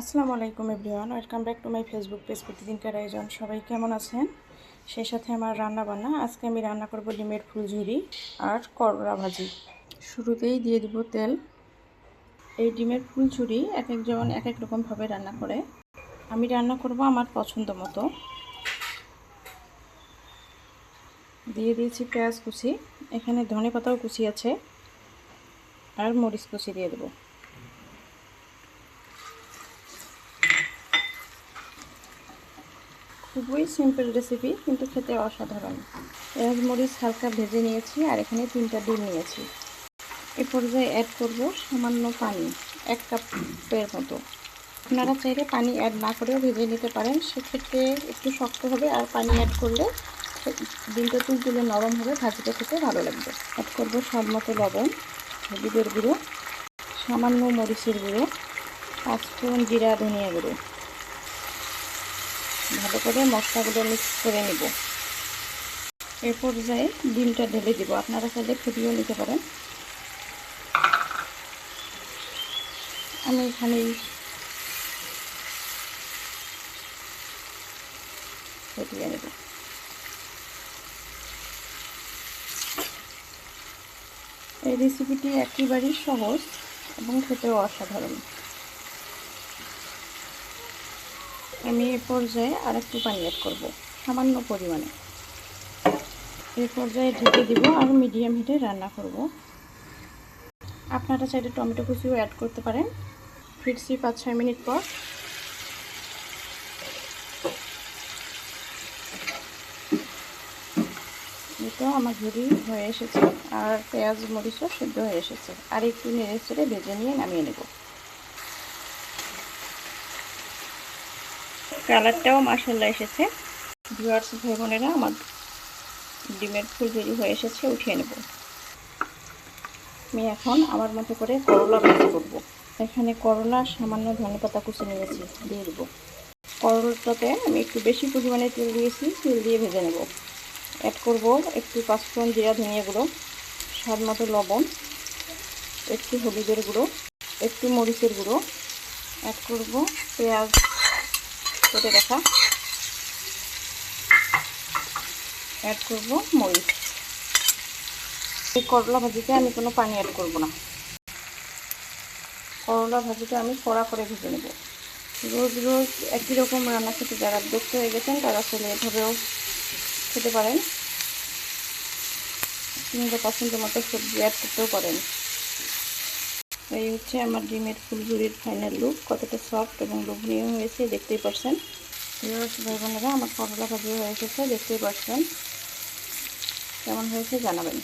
আসসালামু আলাইকুম everyone, welcome back to my Facebook page প্রতিদিনকার আয়োজন। সবাই কেমন আছেন? সেই সাথে আমার রান্না বান্না আজকে আমি রান্না করব ডিমের ফুলঝুরি আর করলা ভাজি। শুরুতেই দিয়ে দিব তেল। এই ডিমের ফুলঝুরি এক একজন এক এক রকমভাবে রান্না করে। আমি রান্না করব আমার পছন্দ মতো। দিয়ে দিয়েছি পেঁয়াজ কুচি, এখানে ধনে পাতাও কুচি আছে, আর মরিচ কুচি দিয়ে দেবো। খুবই সিম্পল রেসিপি কিন্তু খেতে অসাধারণ। পেঁয়াজ মরিচ হালকা ভেজে নিয়েছি আর এখানে তিনটা ডিম নিয়েছি। এ পর্যায়ে অ্যাড করব সামান্য পানি, এক কাপের মতো। আপনারা চাইলে পানি অ্যাড না করেও ভেজে নিতে পারেন, সেক্ষেত্রে একটু শক্ত হবে আর পানি অ্যাড করলে ডিমটা তুলতুলে নরম হবে, ভাজিটা খেতে ভালো লাগবে। অ্যাড করব স্বাদ মতো লবণ, হলুদের গুঁড়ো, সামান্য মরিচের গুঁড়ো পাঁচফোড়ন জিরা, ধনিয়া গুঁড়ো। ভালো করে মশলাগুলো মিক্স করে নেব। এর পর্যায়ে ডিমটা ঢেলে দিব। আপনারা চাইলে ফুটিয়েও নিতে পারেন। আমি এখানে ফুটিয়ে নেব। এই রেসিপিটি একেবারেই সহজ এবং খেতেও অসাধারণ। আমি এ পর্যায়ে আর একটু পানি অ্যাড করব, সামান্য পরিমাণে। এ পর্যায়ে ঢেকে দিব আর মিডিয়াম হিটে রান্না করব। আপনারা চাইলে টমেটো কুচিও অ্যাড করতে পারেন। ফিরছি পাঁচ, ছয় মিনিট পর। এটা আমার ঝুড়ি হয়ে এসেছে, আর পেঁয়াজ, মরিচও সেদ্ধ হয়ে এসেছে। আর একটু নেড়ে চেড়ে ভেজে নিয়ে নামিয়ে নেব। কালারটাও মাসাল্লাহ এসেছে। ভিউয়ার্স, ভাই বোনেরা, আমার ডিমের ফুল বেরি হয়ে এসেছে, উঠিয়ে নেব। আমি এখন আমার মতো করে করলা ভাজি করব। এখানে করলা সামান্য ধনে পাতা কুচি নিয়েছি, দিয়ে দেবো। করলাটাতে আমি একটু বেশি পরিমাণে তেল দিয়েছি, তেল দিয়ে ভেজে নেব। অ্যাড করব একটু পাঁচফোড়ন জিরা ধনিয়া গুঁড়ো, স্বাদ মতো লবণ, একটু হলুদের গুঁড়ো, একটু মরিচের গুঁড়ো। অ্যাড করব পেঁয়াজ কেটে রাখা। অ্যাড করব মরিচ। এই করলা ভাজিতে আমি কোনো পানি অ্যাড করব না। করলা ভাজিটা আমি কড়া করে ভেজে নেব। রোজ রোজ একই রকম রান্না খেতে যারা দেখতে হয়ে গেছেন, তারা আসলে এভাবেও খেতে পারেন। আপনাদের পছন্দ মতো সবজি অ্যাড করতেও পারেন। এই হচ্ছে আমার ডিমের ফুলঝুরির ফাইনাল লুক কতটা সফট এবং লোভনীয় হয়েছে, দেখতেই পারছেন। ভাই বোনেরা, আমার করলা ভাজি হয়ে এসেছে, দেখতেই পারছেন। কেমন হয়েছে জানাবেন।